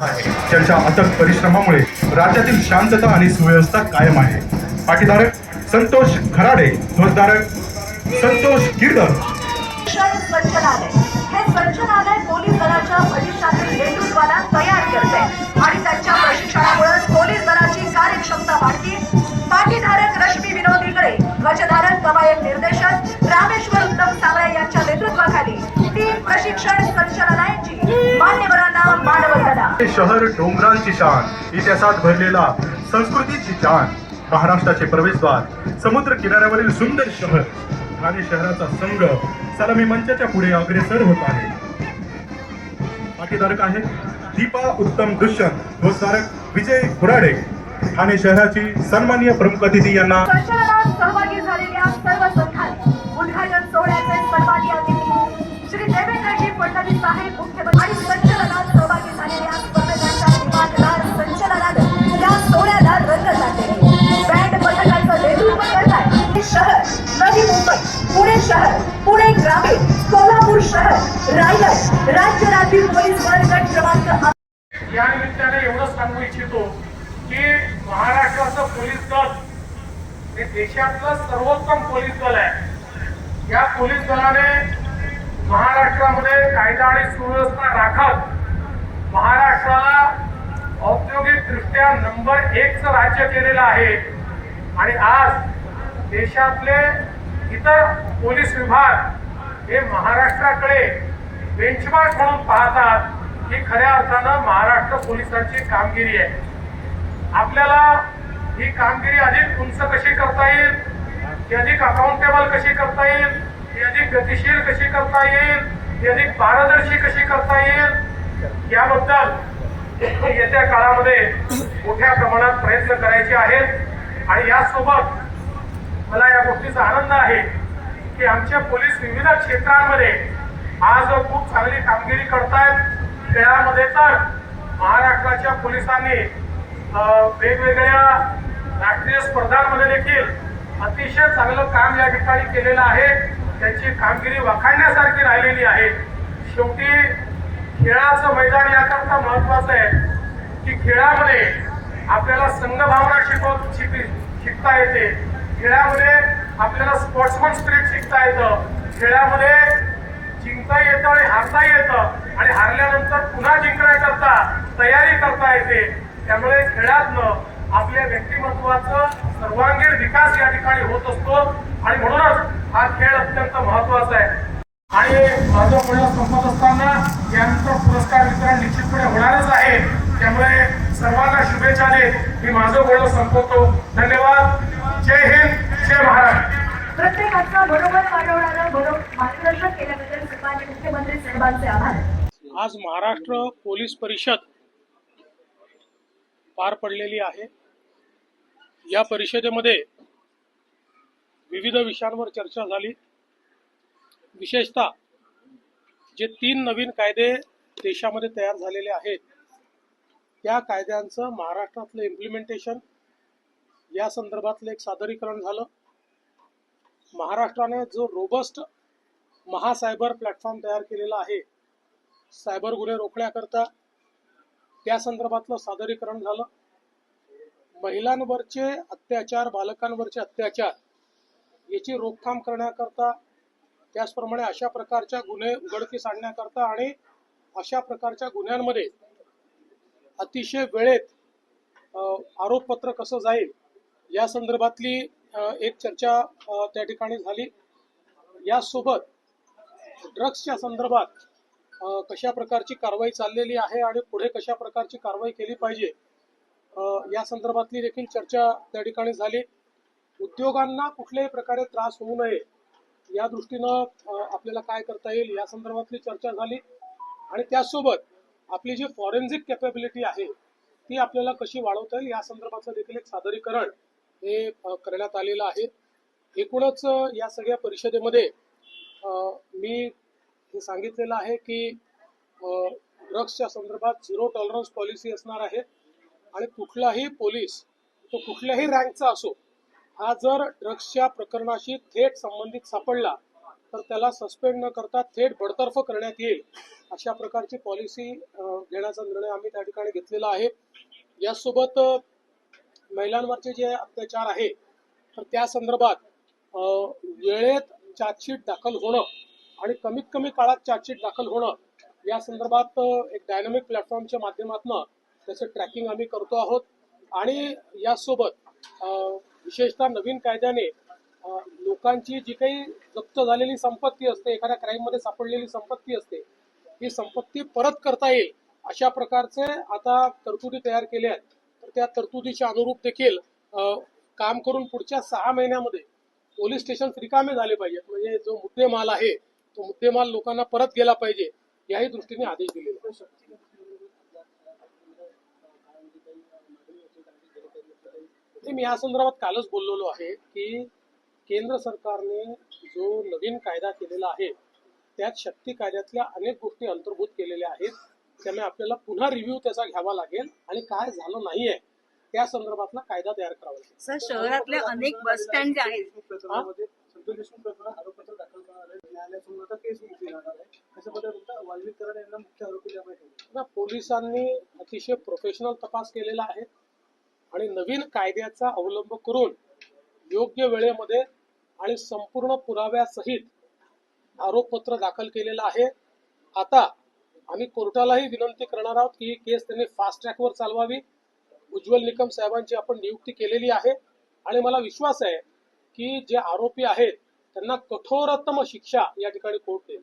त्यांच्या अथक परिश्रमामुळे राज्यातील शांतता आणि सुव्यवस्था कायम आहे. पाठीधारक संतोष खराडे ध्वजधारक संतोष गिरधर. शिक्षण संचनालय हे संचनालय पोलीस दलाच्या भविष्यातील नेतृत्वाला तयार करते. हे शहर डोंगरांची शान इतिहासात भरलेला संस्कृतीची जाण महाराष्ट्राचे प्रवेशद्वार समुद्र किनाऱ्यावरील सुंदर शहर ठाणे शहराचा संघ सलामी मंचाच्या पुढे अग्रेसर होत आहे. पाठीधारक आहे दीपा उत्तम दुष्यंत ध्वजधारक विजय खुराडे. ठाणे शहराची सन्माननीय प्रमुख अतिथी यांना सहभागी झालेल्या सर्व संघात उद्घाटन सोहळ्याचे सन्माननीय अतिथी श्री देवेंद्रजी फडणवीस साहेब मुख्यमंत्री पुणे ग्रामीण कोल्हापूर शहर रायगड राज्य राखीव पोलीस बल गट क्रमांक या निमित्ताने एवढंच सांगू इच्छितो की महाराष्ट्राचं पोलीस दल हे देशातलं सर्वोत्तम पोलीस दल आहे. या पोलीस दलाने महाराष्ट्रामध्ये कायदा आणि सुव्यवस्था राखत महाराष्ट्राला औद्योगिकदृष्ट्या नंबर एकचं राज्य केलेलं आहे. आणि आज देशातले इतर पोलीस विभाग हे महाराष्ट्राकडे बेंचमार्क म्हणून पाहतात ही खऱ्या अर्थानं महाराष्ट्र पोलिसांची कामगिरी आहे. आपल्याला ही कामगिरी अधिक उंच कशी करता येईल? ती अधिक अकाउंटेबल कशी करता येईल? ती अधिक गतिशील कशी करता येईल? ती अधिक पारदर्शी कशी करता येईल? याबद्दल येत्या काळामध्ये मोठ्या प्रमाणात प्रयत्न करायचे आहेत. आणि यासोबत मला या गोष्टीचा आनंद आहे की आमच्या पोलीस विविध क्षेत्रांमध्ये आज खूप चांगली कामगिरी करतायत. खेळामध्ये तर महाराष्ट्राच्या पोलिसांनी वेगवेगळ्या राष्ट्रीय स्पर्धांमध्ये देखील अतिशय चांगलं काम या ठिकाणी केलेलं आहे. त्यांची कामगिरी वाखाणण्यासारखी राहिलेली आहे. शेवटी खेळाचं मैदान याकरता महत्वाचं आहे की खेळामध्ये आपल्याला संघभावना शिकव शिक शिकता येते. खेळामध्ये आपल्याला स्पोर्ट्समन स्पिरिट शिकता येतं. खेळामध्ये जिंकता येतं आणि हारता येतं. आणि हारल्यानंतर पुन्हा जिंकण्याकरता तयारी करता येते. त्यामुळे खेळातनं आपल्या व्यक्तिमत्वाचं सर्वांगीण विकास या ठिकाणी होत असतो. आणि म्हणूनच हा खेळ अत्यंत महत्त्वाचा आहे. आणि माझं बोलणं संपत असताना यानंतर पुरस्कार वितरण निश्चितपणे होणारच आहे. त्यामुळे सर्वांना शुभेच्छा देत मी माझं बोलणं संपवतो. धन्यवाद. जय हिंद. प्रत्येकाचा बरोबर वाढवणारं बरोबर मार्गदर्शन केल्याबद्दल सन्मान्य मुख्यमंत्री साहेबांचे आभार. आज महाराष्ट्र पोलीस परिषद पार पडलेली आहे. या परिषदेमध्ये विविध विषयांवर चर्चा झाली. विशेषतः जे तीन नवीन कायदे देशामध्ये तयार झालेले आहेत त्या कायद्यांचं महाराष्ट्रातलं इम्प्लिमेंटेशन या संदर्भातलं एक सादरीकरण झालं. महाराष्ट्राने जो रोबस्ट महासायबर प्लॅटफॉर्म तयार केलेला आहे सायबर गुन्हे रोखण्याकरता त्या संदर्भातलं सादरीकरण झालं. महिलांवरचे अत्याचार बालकांवरचे अत्याचार याची रोकथाम करण्याकरता त्याचप्रमाणे अशा प्रकारच्या गुन्हे उघडकीस आणण्याकरता आणि अशा प्रकारच्या गुन्ह्यांमध्ये अतिशय वेळेत आरोपपत्र कसं जाईल या संदर्भातली एक चर्चा त्या ठिकाणी झाली. यासोबत ड्रग्सच्या संदर्भात कशा प्रकारची कारवाई चाललेली आहे आणि पुढे कशा प्रकारची कारवाई केली पाहिजे या संदर्भातली देखील चर्चा त्या ठिकाणी झाली. उद्योगांना कुठल्याही प्रकारे त्रास होऊ नये या दृष्टीनं आपल्याला काय करता येईल या संदर्भातली चर्चा झाली. आणि त्याचसोबत आपली जी फॉरेन्सिक कॅपेबिलिटी आहे ती आपल्याला कशी वाढवता येईल या संदर्भातलं देखील एक सादरीकरण हे करण्यात आलेलं आहे. एकूणच या सगळ्या परिषदेमध्ये मी हे सांगितलेलं आहे की ड्रग्सच्या संदर्भात झिरो टॉलरन्स पॉलिसी असणार आहे आणि कुठलाही पोलीस तो कुठल्याही रँकचा असो हा जर ड्रग्सच्या प्रकरणाशी थेट संबंधित सापडला तर त्याला सस्पेंड न करता थेट बडतर्फ करण्यात येईल अशा प्रकारची पॉलिसी घेण्याचा निर्णय आम्ही त्या ठिकाणी घेतलेला आहे. यासोबत महिलांवरचे जे अत्याचार आहे तर त्या संदर्भात वेळेत चार्जशीट दाखल होणं आणि कमीत कमी काळात चार्जशीट दाखल होणं या संदर्भात एक डायनामिक प्लॅटफॉर्मच्या माध्यमातून त्याचं ट्रॅकिंग आम्ही करतो आहोत. आणि यासोबत विशेषतः नवीन कायद्याने लोकांची जी काही जप्त झालेली संपत्ती असते एखाद्या क्राईममध्ये सापडलेली संपत्ती असते ही संपत्ती परत करता येईल अशा प्रकारचे आता तरतुदी तयार केल्या आहेत. त्या तरतुदीच्या अनुरूप देखील काम करून पुढच्या सहा महिन्यामध्ये पोलीस स्टेशन रिकामे झाले पाहिजेत. म्हणजे जो मुद्देमाल आहे तो मुद्देमाल लोकांना परत गेला पाहिजे याही दृष्टीने आदेश दिलेले मी या संदर्भात कालच बोललेलो आहे की केंद्र सरकारने जो नवीन कायदा केलेला आहे त्यात शक्ती कायद्यातल्या अनेक गोष्टी अंतर्भूत केलेल्या आहेत त्यामुळे आपल्याला पुन्हा रिव्ह्यू त्याचा घ्यावा लागेल आणि काय झालं नाहीये त्या संदर्भातला कायदा तयार करावा लागेल. सर शहरातले अनेक बस स्टँड जे आहेत. प्रकरणामध्ये संतोष देशमुख प्रकरणात आरोपपत्र दाखल करणार आहे न्यायालयासमोर आता केस आहे. अशा पद्धतीने यांना मुख्य आरोपी ठेवले पोलिसांनी अतिशय प्रोफेशनल तपास केलेला आहे आणि नवीन कायद्याचा अवलंब करून योग्य वेळेमध्ये आणि संपूर्ण पुराव्यासहित आरोपपत्र दाखल केलेलं आहे. आता आम्ही कोर्टालाही विनंती करणार आहोत की ही केस त्यांनी फास्ट ट्रॅकवर चालवावी. उज्ज्वल निकम साहेबांची आपण नियुक्ती केलेली आहे. आणि मला विश्वास आहे की जे आरोपी आहेत त्यांना कठोरतम शिक्षा या ठिकाणी कोर्ट देईल.